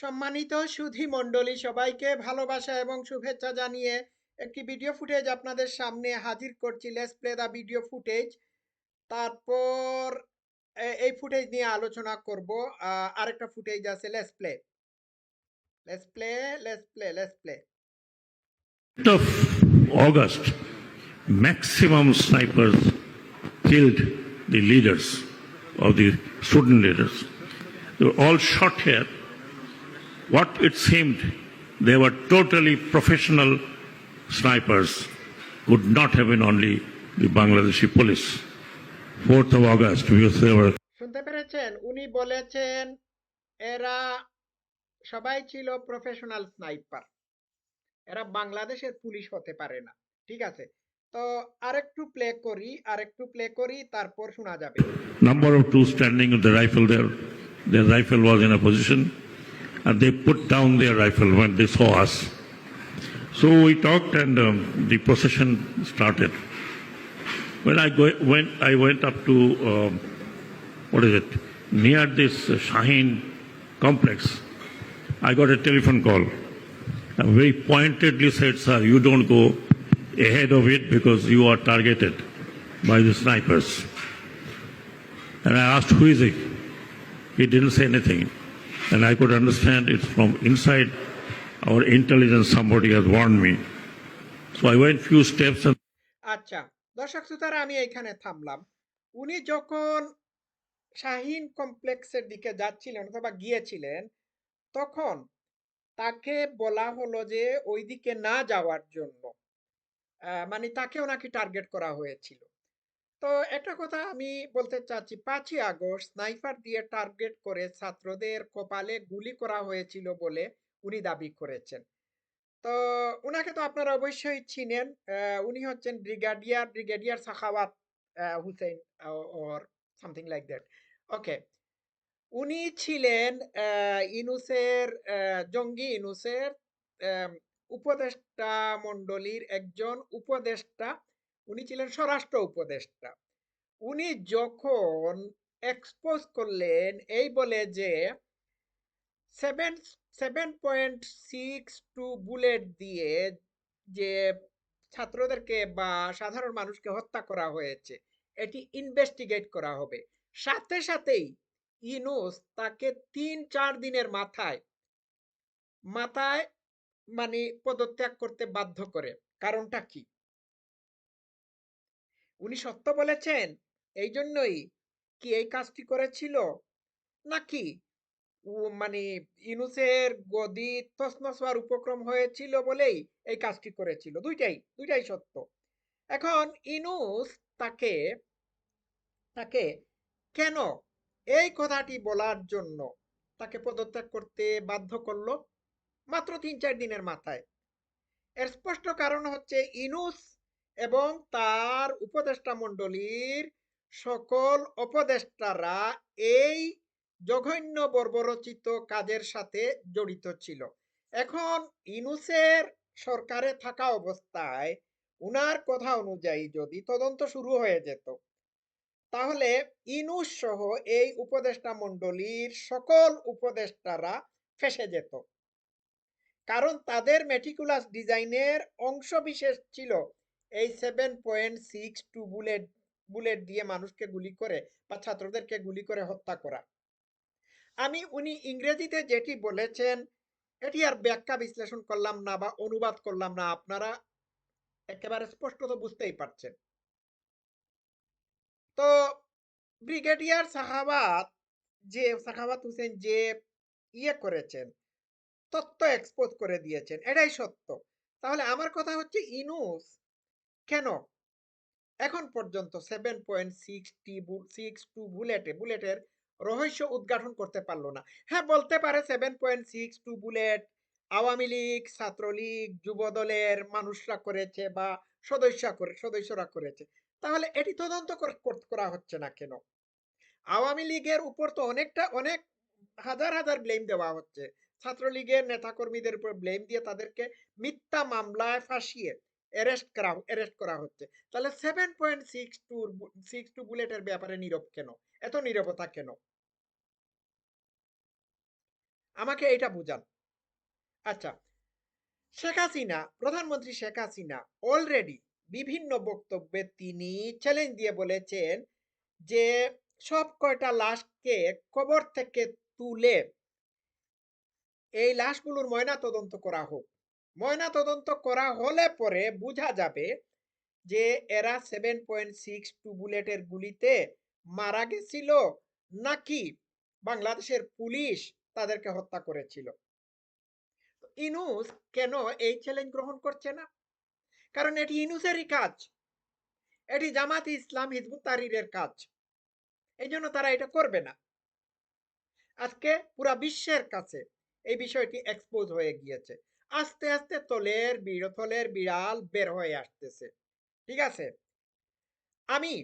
সম্মানিত সুধী মণ্ডলী সবাইকে ভালোবাসা এবং শুভেচ্ছা জানিয়ে একটি ভিডিও ফুটেজ আপনাদের সামনে হাজির করছি। Let's play the video footage তারপর এই ফুটেজ নিয়ে আলোচনা করব। আরেকটা ফুটেজ আছে। Let's play let's play let's play let's play of August, maximum snipers killed the leaders of the student leaders. They were all shot. What it seemed, they were totally professional snipers, could not have been only the Bangladeshi police. 4th of August, they were শুনতে পেরেছেন উনি বলেছেন এরা সবাই ছিল professional sniper এরা বাংলাদেশের police হতে পারে না ঠিক আছে তো আরেকটু প্লে করি আরেকটু প্লে করি তারপর শোনা যাবে number of two standing with the rifle there. Their rifle was in a position, and they put down their rifle when they saw us. So we talked, and um, the procession started. When I go, when I went up to um, what is it near this Shaheen complex, I got a telephone call. I very pointedly said, "Sir, you don't go ahead of it because you are targeted by the snipers." And I asked, who is he? He didn't say anything. And I could understand it's from inside. Our intelligence, somebody has warned me. So I went few steps and আচ্ছা দর্শক শ্রোতারা আমি এখানে থামলাম। উনি যখন শাহিন কমপ্লেক্সের দিকে যাচ্ছিলেন অথবা গিয়েছিলেন তখন তাকে বলা হলো যে ওই দিকে না যাওয়ার জন্য। মানে তাকেও নাকি টার্গেট করা হয়েছিল। তো একটা কথা আমি বলতে চাচ্ছি, পাঁচই আগস্ট স্নাইপার দিয়ে টার্গেট করে ছাত্রদের কপালে গুলি করা হয়েছিল বলে উনি দাবি করেছেন। তো উনাকে তো আপনারা অবশ্যই চিনেন উনি হচ্ছেন brigadier brigadier Sakhawat Hussain or, something like that. Okay, উনি ছিলেন ইনুসের জঙ্গি ইনুসের উপদেষ্টা মণ্ডলীর একজন উপদেষ্টা উনি ছিলেন স্বরাষ্ট্র উপদেষ্টা। উনি যখন এক্সপোজ করলেন, এই বলে যে seven seven point six two bullet দিয়ে যে ছাত্রদেরকে বা সাধারণ মানুষকে হত্যা করা হয়েছে, এটি ইনভেস্টিগেট করা হবে। সাথে সাথেই ইনুস তাকে তিন, চার দিনের মাথায় মাথায় মানে পদত্যাগ করতে বাধ্য করে। কারণটা কি? উনি সত্য বলেছেন? এই জন্যই কি এই কাজটি করেছিল? নাকি মানে ইনুসের গদি হওয়ার উপক্রম হয়েছিল বলেই এই কাজটি করেছিল? দুইটাই দুইটাই সত্য। এখন ইনুস তাকে তাকে কেন এই কথাটি বলার জন্য তাকে পদত্যাগ করতে বাধ্য করল? মাত্র তিন চার দিনের মাথায়। এর স্পষ্ট কারণ হচ্ছে ইনুস এবং তার উপদেষ্টা মণ্ডলীর সকল উপদেষ্টারা এই জঘন্য বর্বরচিত কাজের সাথে জড়িত ছিল। এখন ইনুসের সরকারে থাকা অবস্থায় উনার কথা অনুযায়ী যদি তদন্ত শুরু হয়ে যেত, তাহলে ইনুস সহ এই উপদেষ্টা মণ্ডলীর সকল উপদেষ্টারা ফেসে যেত। কারণ তাদের মেটিকুলাস ডিজাইনের অংশ বিশেষ ছিল এই seven point six two bullet bullet দিয়ে মানুষকে গুলি করে বা ছাত্রদেরকে গুলি করে হত্যা করা। আমি, উনি ইংরেজিতে যেটি বলেছেন, এটি আর ব্যাখ্যা বিশ্লেষণ করলাম না বা অনুবাদ করলাম না, আপনারা একেবারে স্পষ্টত বুঝতেই পারছেন। তো ব্রিগেডিয়ার সাহাবাত যে, সাখাওয়াত হোসেন যে ইয়ে করেছেন, তথ্য এক্সপোজ করে দিয়েছেন, এটাই সত্য। তাহলে আমার কথা হচ্ছে ইনুস কেন? এখন পর্যন্ত seven point sixty six two বুলেটে বুলেটের রহস্য উদ্ঘাটন করতে পারল না। হ্যাঁ বলতে পারে seven point six two bullet Awami League, Chhatra League যুব দলের মানুষরা করেছে বা সদস্য করে, সদস্যরা করেছে। তাহলে এটি তদন্ত করা হচ্ছে না কেন? আওয়ামী লীগের উপর তো অনেকটা, অনেক হাজার হাজার ব্লেম দেওয়া হচ্ছে। ছাত্রলীগের নেতাকর্মীদের উপর ব্লেম দিয়ে তাদেরকে মিথ্যা মামলায় ফাঁসিয়ে অ্যারেস্ট করা অ্যারেস্ট করা হচ্ছে। তাহলে seven point six two six two বুলেটের ব্যাপারে নীরব কেন? এত নীরবতা কেন? আমাকে এটা বুঝান। আচ্ছা শেখ হাসিনা, প্রধানমন্ত্রী শেখ হাসিনা অলরেডি বিভিন্ন বক্তব্যে তিনি চ্যালেঞ্জ দিয়ে বলেছেন যে সব কয়টা লাশকে কবর থেকে তুলে এই লাশগুলোর ময়না তদন্ত করা হোক। ময়না তদন্ত করা হলে পরে বোঝা যাবে যে এরা সেভেন পয়েন্ট সিক্স টু বুলেটের গুলিতে মারা গেছিল নাকি বাংলাদেশের পুলিশ তাদেরকে হত্যা করেছিল। ইনুস কেন এই চ্যালেঞ্জ গ্রহণ করছে না? কারণ এটি ইনুসেরই কাজ। এটি জামাত ইসলাম হিজবুত তাহরিরের কাজ। এই জন্য তারা এটা করবে না। আজকে পুরা বিশ্বের কাছে এই বিষয়টি এক্সপোজ হয়ে গিয়েছে। আস্তে আস্তে তলের তলের বিড়াল বের হয়ে আসতেছে। ঠিক আছে? আমি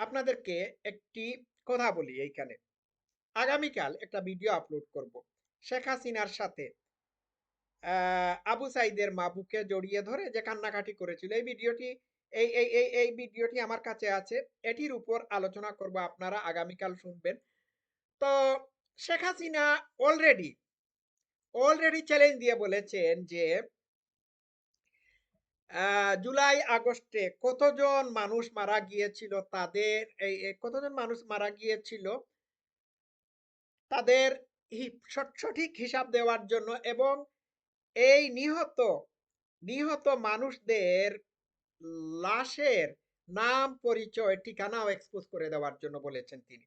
আপনাদেরকে একটি কথা বলি এইখানে। আগামীকাল একটা ভিডিও আপলোড করব। শেখ হাসিনার সাথে আবু সাইদের মা বুকে জড়িয়ে ধরে যে কান্নাকাটি করেছিল। এই ভিডিওটি, এই এই এই এই ভিডিওটি আমার কাছে আছে। এটির উপর আলোচনা করব। আপনারা আগামীকাল শুনবেন। তো Sheikh Hasina already already challenge দিয়ে বলেছেন যে জুলাই আগস্টে কতজন মানুষ মারা গিয়েছিল তাদের, এই কতজন মানুষ মারা গিয়েছিল তাদের সঠিক হিসাব দেওয়ার জন্য এবং এই নিহত নিহত মানুষদের লাশের নাম, পরিচয়, ঠিকানাও এক্সপোজ করে দেওয়ার জন্য বলেছেন তিনি।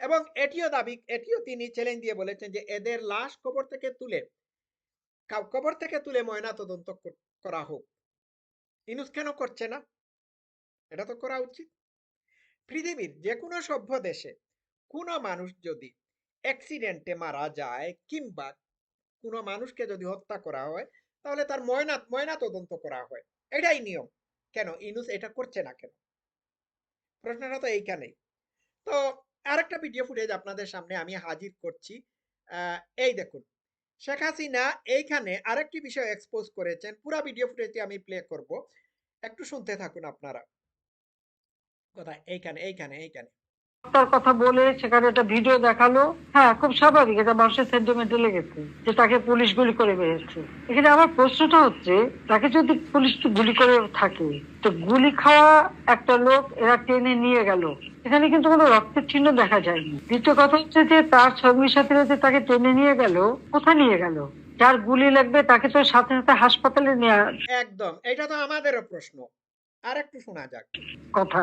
এবং এটিও দাবি, এটিও তিনি চ্যালেঞ্জ দিয়ে বলেছেন যে এদের লাশ কবর থেকে তুলে কবর থেকে তুলে ময়না তদন্ত করা হোক। ইনুস কেন করছে না? এটা তো করা উচিত। পৃথিবীর যে কোনো সভ্য দেশে কোনো মানুষ যদি অ্যাক্সিডেন্টে মারা যায় কিংবা কোনো মানুষকে যদি হত্যা করা হয়, তাহলে তার ময়না ময়না তদন্ত করা হয়। এটাই নিয়ম। কেন? ইনুস এটা করছে না কেন? প্রশ্নটা তো এইখানেই। তো আরেকটা ভিডিও ফুটেজ আপনাদের সামনে আমি হাজির করছি। এই দেখুন, শেখ হাসিনা এইখানে আরেকটি বিষয় এক্সপোজ করেছেন। পুরা ভিডিও ফুটেজটি আমি প্লে করব। একটু শুনতে থাকুন আপনারা। কথা এইখানে এইখানে এইখানে। তার কথা বলে সেখানে একটা ভিডিও দেখাল। হ্যাঁ খুব স্বাভাবিক এটা মানুষের সেন্টিমেন্টে লেগেছে যে তাকে পুলিশ গুলি করে বেরিয়েছে এখানে আমার প্রশ্নটা হচ্ছে তাকে যদি পুলিশ গুলি করে থাকে তো গুলি খাওয়া একটা লোক এরা টেনে নিয়ে গেল। এখানে কিন্তু কোনো রক্তের চিহ্ন দেখা যায়নি। দ্বিতীয় কথা হচ্ছে যে তার সঙ্গী সাথীরা যে তাকে টেনে নিয়ে গেল কোথায় নিয়ে গেল? যার গুলি লাগবে তাকে তো সাথে সাথে হাসপাতালে নেওয়ার একদম এটা তো আমাদেরও প্রশ্ন। আর একটু শোনা যাক। কথা।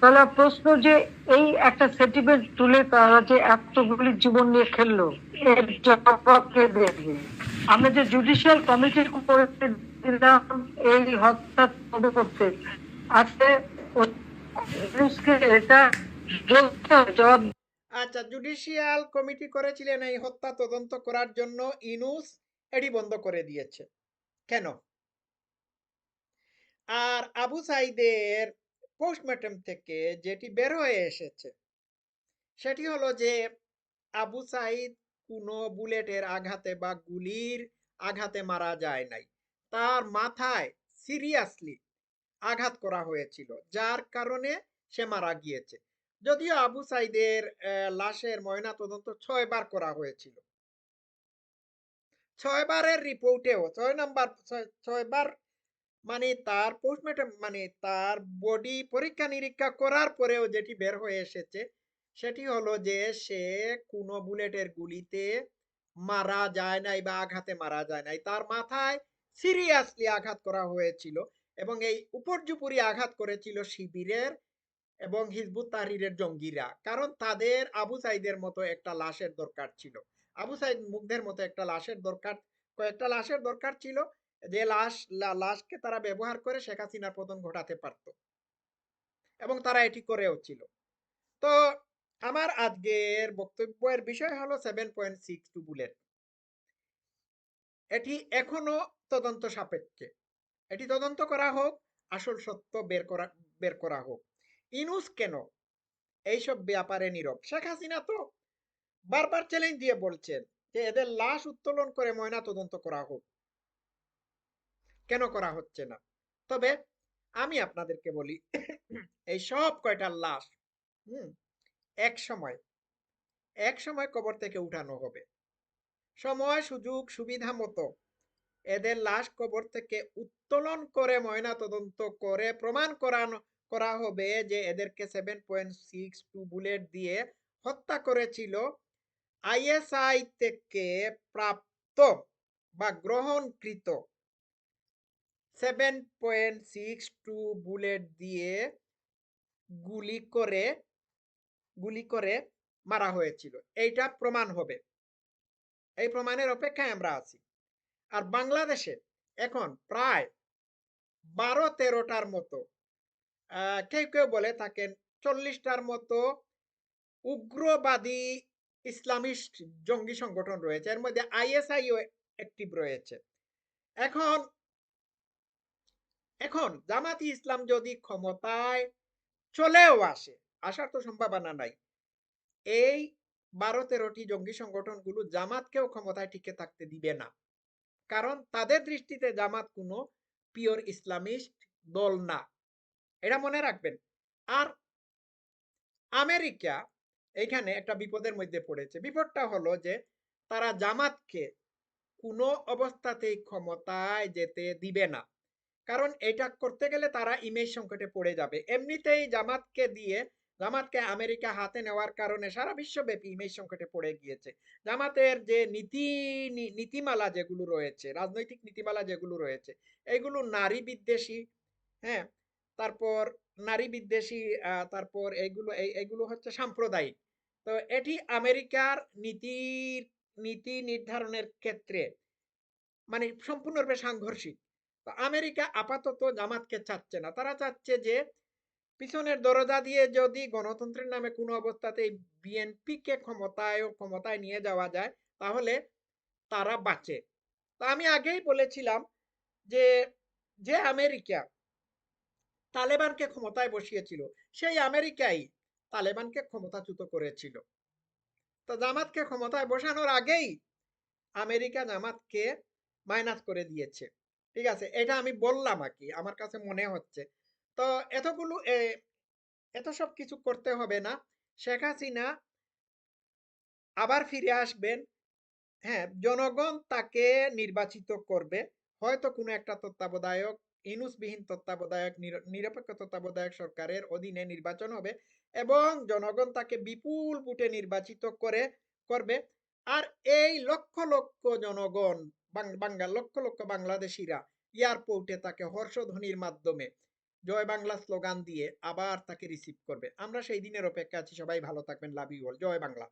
তাহলে প্রশ্ন যে এই একটা সেন্টিমেন্ট তুলে তারা যে এতগুলি জীবন নিয়ে খেললো, এর দেবে? আমরা যে জুডিশিয়াল কমিটি করে দিলাম, এই হত্যা তদন্ত করতে আজকে এটা জবাব আচ্ছা জুডিশিয়াল কমিটি করেছিলেন এই হত্যা তদন্ত করার জন্য ইনুস, এটি বন্ধ করে দিয়েছে। কেন? আর আবু সাইদের পোস্টমর্টম থেকে যেটি বের হয়ে এসেছে, সেটি হলো যে, আবু সাইদ কোনো বুলেটের আঘাতে বা গুলির আঘাতে মারা যায় নাই। তার মাথায় সিরিয়াসলি আঘাত করা হয়েছিল, যার কারণে সে মারা গিয়েছে। যদিও আবু সাইদের লাশের ময়না তদন্ত ছয় বার করা হয়েছিল। ছয় বারের রিপোর্টেও, ছয় নাম্বার, ছয়- ছয় বার মানে তার পোস্টমর্টম মানে তার বডি পরীক্ষা নিরীক্ষা করার পরেও যেটি বের হয়ে এসেছে, সেটি হলো যে সে কোনো বুলেটের গুলিতে মারা যায় নাই বা আঘাতে মারা যায় নাই। তার মাথায় সিরিয়াসলি আঘাত করা হয়েছিল এবং এই উপর্যুপুরি আঘাত করেছিল শিবিরের এবং হিজবুত তাহরিরের জঙ্গিরা। কারণ তাদের আবু সাইদের মতো একটা লাশের দরকার ছিল। আবু সাইদ মুগ্ধের মতো একটা লাশের দরকার, কয়েকটা লাশের দরকার ছিল। যে লাশ লাশকে তারা ব্যবহার করে শেখ হাসিনার পতন ঘটাতে পারত। এবং তারা এটি করেও ছিল। তো আমার আজকের বক্তব্যের বিষয় হলো seven point six two bullet এটি এখনও তদন্ত সাপেক্ষে। এটি তদন্ত করা হোক, আসল সত্য বের করা বের করা হোক। ইনুস কেন এইসব ব্যাপারে নীরব? শেখ হাসিনা তো বারবার চ্যালেঞ্জ দিয়ে বলছেন যে এদের লাশ উত্তোলন করে ময়না তদন্ত করা হোক। কেন করা হচ্ছে না? তবে আমি আপনাদেরকে বলি, এই সব কয়টা লাশ, হুম, এক সময় এক সময় কবর থেকে উঠানো হবে। সময়, সুযোগ, সুবিধা মতো এদের লাশ কবর থেকে উত্তোলন করে ময়না তদন্ত করে প্রমাণ করানো, করা হবে যে এদেরকে seven point six two bullet দিয়ে হত্যা করেছিল আইএসআই থেকে প্রাপ্ত বা গ্রহণকৃত seven point six two bullet দিয়ে গুলি করে গুলি করে মারা হয়েছিল। এইটা প্রমাণ হবে। এই প্রমাণের অপেক্ষায় আমরা আছি। আর বাংলাদেশে এখন প্রায় বারো তেরোটার মতো কেউ কেউ বলে থাকেন চল্লিশটার মতো উগ্রবাদী ইসলামিস্ট জঙ্গি সংগঠন রয়েছে। এর মধ্যে আইএসআইও অ্যাক্টিভ রয়েছে। এখন এখন জামাতি ইসলাম যদি ক্ষমতায় চলেও আসে, আসার তো সম্ভাবনা নাই। এই বারো তেরোটি জঙ্গি সংগঠনগুলো জামাতকেও ক্ষমতায় টিকে থাকতে দিবে না। কারণ তাদের দৃষ্টিতে জামাত কোনো পিওর ইসলামিস্ট দল না। এটা মনে রাখবেন। আর আমেরিকা এখানে একটা বিপদের মধ্যে পড়েছে। বিপদটা হলো যে তারা জামাতকে কোনো অবস্থাতেই ক্ষমতায় যেতে দিবে না। কারণ এটা করতে গেলে তারা ইমেজ সংকটে পড়ে যাবে। এমনিতেই জামাতকে দিয়ে, জামাতকে আমেরিকা হাতে নেওয়ার কারণে সারা বিশ্বব্যাপী ইমেজ সংকটে পড়ে গিয়েছে। জামাতের যে নীতি নীতিমালা যেগুলো রয়েছে, রাজনৈতিক নীতিমালা যেগুলো রয়েছে, এগুলো নারী বিদ্বেষী হ্যাঁ? তারপর নারী বিদ্বেষী তারপর এগুলো এগুলো হচ্ছে সাম্প্রদায়িক। তো এটি আমেরিকার নীতির নীতি নির্ধারণের ক্ষেত্রে মানে সম্পূর্ণরূপে সাংঘর্ষিক। আমেরিকা আপাতত জামাতকে চাচ্ছে না। তারা চাচ্ছে যে, পিছনের দরজা দিয়ে যদি গণতন্ত্রের নামে কোনো অবস্থাতেই বিএনপিকে ক্ষমতায় ক্ষমতায় নিয়ে যাওয়া যায়, তাহলে তারা বাঁচে। তা আমি আগেই বলেছিলাম যে যে আমেরিকা তালেবানকে ক্ষমতায় বসিয়েছিল, সেই আমেরিকাই তালেবানকে ক্ষমতাচ্যুত করেছিল। তো জামাতকে ক্ষমতায় বসানোর আগেই আমেরিকা জামাতকে মাইনাস করে দিয়েছে। ঠিক আছে? এটা আমি বললাম আর কি, আমার কাছে মনে হচ্ছে। তো এতগুলো এত সব কিছু করতে হবে না। শেখ হাসিনা আবার ফিরে আসবেন। হ্যাঁ জনগণ তাকে নির্বাচিত করবে। হয়তো কোনো একটা তত্ত্বাবধায়ক, ইনুসবিহীন তত্ত্বাবধায়ক নিরপেক্ষ তত্ত্বাবধায়ক সরকারের অধীনে নির্বাচন হবে এবং জনগণ তাকে বিপুল ভোটে নির্বাচিত করে, করবে। আর এই লক্ষ লক্ষ জনগণ বাংলা, লক্ষ লক্ষ বাংলাদেশিরা এয়ারপোর্টে তাকে হর্ষধ্বনির মাধ্যমে জয় বাংলা স্লোগান দিয়ে আবার তাকে রিসিভ করবে। আমরা সেই দিনের অপেক্ষা আছি। সবাই ভালো থাকবেন। লাভ ইউ অল জয় বাংলা।